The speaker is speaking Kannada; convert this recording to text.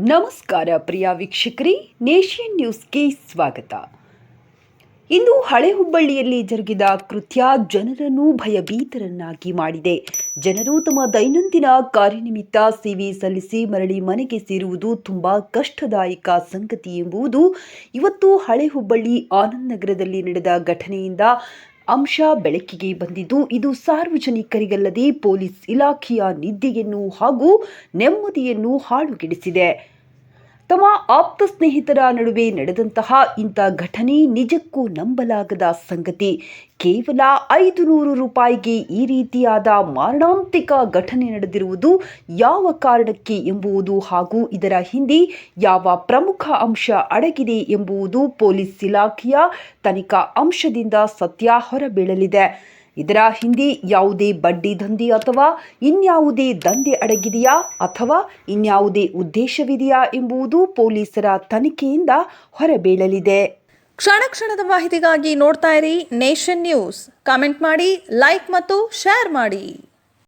ನಮಸ್ಕಾರ ಪ್ರಿಯ ವೀಕ್ಷಕರಿ ನೇಷನ್ ನ್ಯೂಸ್ಗೆ ಸ್ವಾಗತ. ಇಂದು ಹಳೆ ಹುಬ್ಬಳ್ಳಿಯಲ್ಲಿ ಜರುಗಿದ ಕೃತ್ಯ ಜನರನ್ನು ಭಯಭೀತರನ್ನಾಗಿ ಮಾಡಿದೆ. ಜನರು ತಮ್ಮ ದೈನಂದಿನ ಕಾರ್ಯನಿಮಿತ್ತ ಸೇವೆ ಸಲ್ಲಿಸಿ ಮರಳಿ ಮನೆಗೆ ಸೇರುವುದು ತುಂಬಾ ಕಷ್ಟದಾಯಕ ಸಂಗತಿ ಎಂಬುದು ಇವತ್ತು ಹಳೆ ಹುಬ್ಬಳ್ಳಿ ಆನಂದ್ ನಗರದಲ್ಲಿ ನಡೆದ ಘಟನೆಯಿಂದ ಅಂಶ ಬೆಳಕಿಗೆ ಬಂದಿದ್ದು ಇದು ಸಾರ್ವಜನಿಕರಿಗಲ್ಲದೆ ಪೊಲೀಸ್ ಇಲಾಖೆಯ ನಿದ್ದೆಯನ್ನು ಹಾಗೂ ನೆಮ್ಮದಿಯನ್ನು ಹಾಳುಗೆಡಿಸಿದೆ. ತಮ್ಮ ಆಪ್ತ ಸ್ನೇಹಿತರ ನಡುವೆ ನಡೆದಂತಹ ಇಂಥ ಘಟನೆ ನಿಜಕ್ಕೂ ನಂಬಲಾಗದ ಸಂಗತಿ. ಕೇವಲ ಐದು ನೂರು ರೂಪಾಯಿಗೆ ಈ ರೀತಿಯಾದ ಮಾರಣಾಂತಿಕ ಘಟನೆ ನಡೆದಿರುವುದು ಯಾವ ಕಾರಣಕ್ಕೆ ಎಂಬುವುದು ಹಾಗೂ ಇದರ ಹಿಂದೆ ಯಾವ ಪ್ರಮುಖ ಅಂಶ ಅಡಗಿದೆ ಎಂಬುವುದು ಪೊಲೀಸ್ ಇಲಾಖೆಯ ತನಿಖಾ ಅಂಶದಿಂದ ಸತ್ಯ ಹೊರಬೀಳಲಿದೆ. ಇದರ ಹಿಂದೆ ಯಾವುದೇ ಬಡ್ಡಿ ದಂಧೆ ಅಥವಾ ಇನ್ಯಾವುದೇ ದಂಧೆ ಅಡಗಿದೆಯಾ ಅಥವಾ ಇನ್ಯಾವುದೇ ಉದ್ದೇಶವಿದೆಯಾ ಎಂಬುದು ಪೊಲೀಸರ ತನಿಖೆಯಿಂದ ಹೊರಬೀಳಲಿದೆ. ಕ್ಷಣ ಕ್ಷಣದ ಮಾಹಿತಿಗಾಗಿ ನೋಡ್ತಾ ಇರಿ ನೇಷನ್ ನ್ಯೂಸ್. ಕಾಮೆಂಟ್ ಮಾಡಿ, ಲೈಕ್ ಮತ್ತು ಶೇರ್ ಮಾಡಿ.